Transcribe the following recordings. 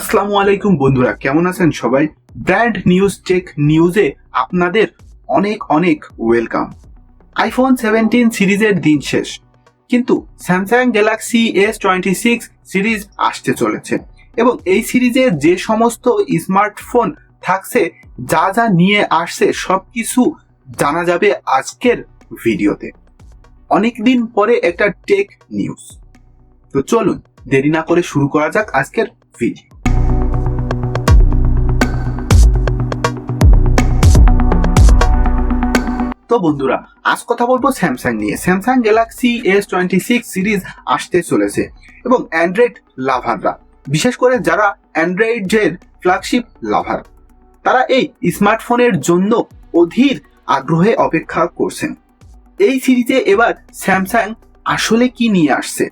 আসসালামু আলাইকুম বন্ধুরা, কেমন আছেন সবাই? ব্র্যান্ড নিউজ টেক নিউজে আপনাদের অনেক অনেক ওয়েলকাম আইফোন সেভেন্টিন সিরিজের দিন শেষ, কিন্তু Samsung Galaxy S twenty six series আসতে চলেছে এবং এই সিরিজে যে সমস্ত স্মার্টফোন থাকছে, যা যা নিয়ে আসছে সব কিছু জানা যাবে আজকের ভিডিওতে। অনেকদিন পরে একটা টেক নিউজ তো চলুন, দেরি না করে শুরু করা যাক আজকের ভিডিও তো বন্ধুরা, আজ কথা বলব স্যামসাং নিয়ে। Samsung Galaxy S twenty six series আসতে চলেছে এবং অ্যান্ড্রয়েড লাভাররা বিশেষ করে যারা অ্যান্ড্রয়েডের ফ্ল্যাগশিপ লাভার তারা এই স্মার্টফোনের জন্য অধীর আগ্রহে অপেক্ষা করছেন। এই সিরিজে এবার স্যামসাং আসলে কি নিয়ে আসছে?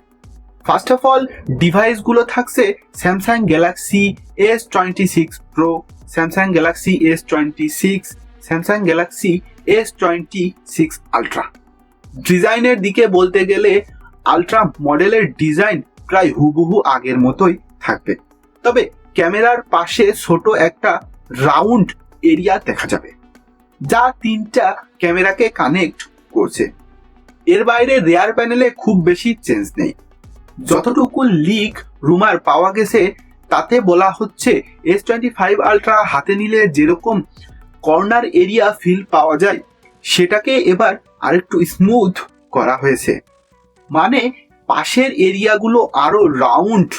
ফার্স্ট অফ অল ডিভাইসগুলো থাকছে Samsung Galaxy S twenty six pro Samsung Galaxy S twenty six Samsung Galaxy S twenty six ultra ডিজাইনের দিকে বলতে গেলে আলট্রা মডেলের ডিজাইন প্রায় হুবহু আগের মতোই থাকবে। তবে ক্যামেরার পাশে ছোট একটা রাউন্ড এরিয়া দেখা যাবে, যা তিনটা ক্যামেরাকে কানেক্ট করছে। এর বাইরে রেয়ার প্যানেলে খুব বেশি চেঞ্জ নেই। যতটুকু লিক রুমার পাওয়া গেছে, তাতে বলা হচ্ছে এস টোয়েন্টি ফাইভ আলট্রা হাতে নিলে যেরকম কর্নার এরিয়া ফিল পাওয়া যায়। সেটাকে এবার আরেকটু স্মুথ করা হয়েছে। মানে পাশের এরিয়াগুলো আরও রাউন্ড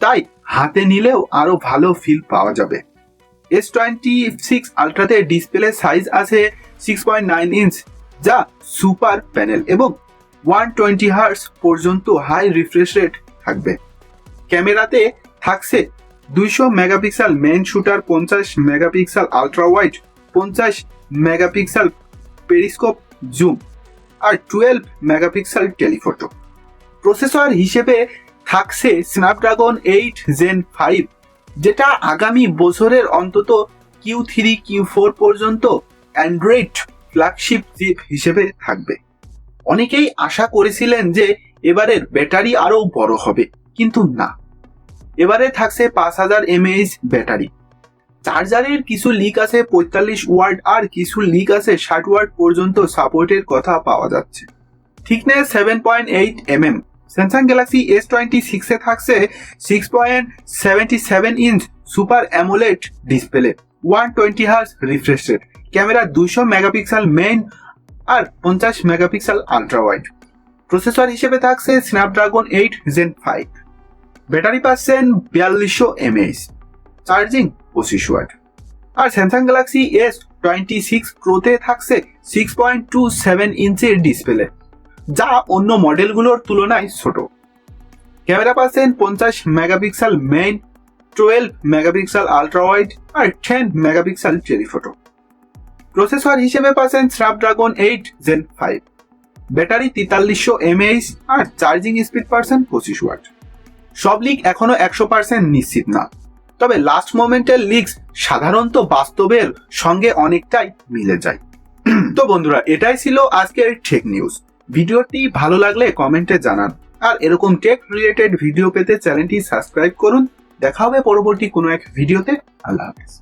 তাই হাতে নিলেও আরও ভালো ফিল পাওয়া যাবে। এস টোয়েন্টি সিক্স আলট্রাতে ডিসপ্লে সাইজ আছে সিক্স পয়েন্ট নাইন ইঞ্চ যা সুপার প্যানেল এবং ওয়ান টোয়েন্টি হার্স পর্যন্ত হাই রিফ্রেশ রেট থাকবে। ক্যামেরাতে থাকছে দুইশো মেগাপিক্সেল মেন শুটার পঞ্চাশ মেগাপিক্সেল আলট্রা ওয়াইড পঞ্চাশ মেগাপিক্সেল পেরিস্কোপ জুম আর টুয়েলভ মেগাপিক্সেল টেলিফটো। প্রসেসর হিসেবে থাকছে স্ন্যাপড্রাগন এইট জেন ফাইভ, যেটা আগামী বছরের অন্তত কিউ থ্রি, কিউ ফোর পর্যন্ত অ্যান্ড্রয়েড ফ্ল্যাগশিপ চিপ হিসেবে থাকবে। অনেকেই আশা করেছিলেন যে এবারের ব্যাটারি আরও বড় হবে, কিন্তু না। এবারে থাকছে পাঁচ হাজার এমএএইচ ব্যাটারি। চার্জারের কিছু লিক আছে পঁয়তাল্লিশ ওয়ার্ড আর কিছু লিক আছে ষাট ওয়ার্ড পর্যন্ত সাপোর্টের কথা পাওয়া যাচ্ছে। Thickness seven point eight M M Samsung Galaxy S twenty সিক্সে থাকছে six point seventy seven inch super AMOLED display one twenty hertz refresh rate camera দুশো মেগাপিক্সেল মেইন আর পঞ্চাশ মেগাপিক্সেল আলট্রা ওয়াইড প্রসেসর হিসেবে থাকছে Snapdragon eight gen five battery পাচ্ছেন বিয়াল্লিশশো mAh charging পঁচিশ ওয়াট। আর Samsung Galaxy S twenty six প্রোতে থাকছে six point two seven ইঞ্চের ডিসপ্লে যা অন্য মডেলগুলোর তুলনায় ছোট। ক্যামেরা পাচ্ছেন পঞ্চাশ megapixel main twelve megapixel ultra wide আর টেন মেগাপিক্সেল টেলিফটো প্রসেসর হিসেবে পাচ্ছেন Snapdragon eight gen five battery তেতাল্লিশশো MH আর চার্জিং স্পিড পার্সেন্ট পঁচিশ ওয়াট। সব লিক এখনও একশো পার্সেন্ট নিশ্চিত না। তবে লাস্ট মোমেন্টের লিক্স সাধারণত বাস্তবের সঙ্গে অনেকটাই মিলে যায়। তো বন্ধুরা, এটাই ছিল আজকের টেক নিউজ ভিডিওটি ভালো লাগলে কমেন্টে জানান। আর এরকম টেক রিলেটেড ভিডিও পেতে চ্যানেলটি সাবস্ক্রাইব করুন। দেখা হবে পরবর্তী কোনো এক ভিডিওতে আল্লাহ হাফিজ।